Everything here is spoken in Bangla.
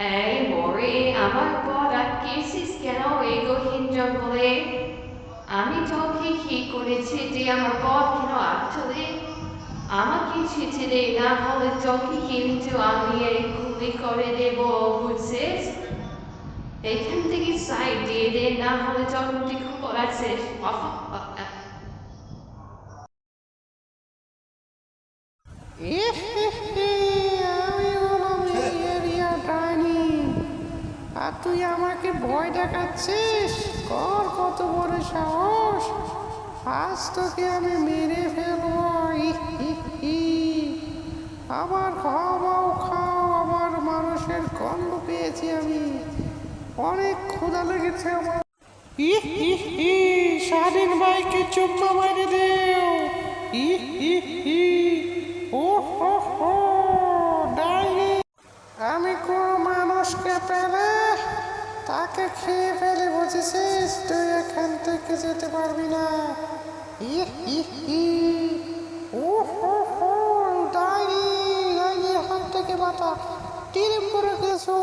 এই মরে আমার পর আটকেছিস কেন এই গহীন জঙ্গলে? আমি তোকে কি করেছি যে আমার পথ কেন আটলে? আমাকে দে, না হলে তোকে কিন্তু আমি এই গুলি করে দেব, বুঝছিস? এখান থেকে সাইড দিয়ে দে, না হলে খবর আছে আমি আর তুই আমাকে ভয় দেখাচ্ছিস? কর কত বড় সাহস। আজ তোকে আমি মেরে ফেলব। আবার খাওয়াও খাও। আমার মানুষের গন্ধ পেয়েছি আমি। অনেক ক্ষুধা লেগেছে আমার। ইহ, ইহ, ইহ, স্বাধীন ভাইকে চুম্মা মারি দেও। ইহ, ইহ, ইহ। ও হো হো ডাইনি। আমি কোনো মানুষকে পেলে তাকে খেয়ে ফেলে বুঝেছিস তুই এখান থেকে যেতে পারবি না। ডাইনি ডাইনির হাত থেকে বাঁচা। টিরিম করে গেছো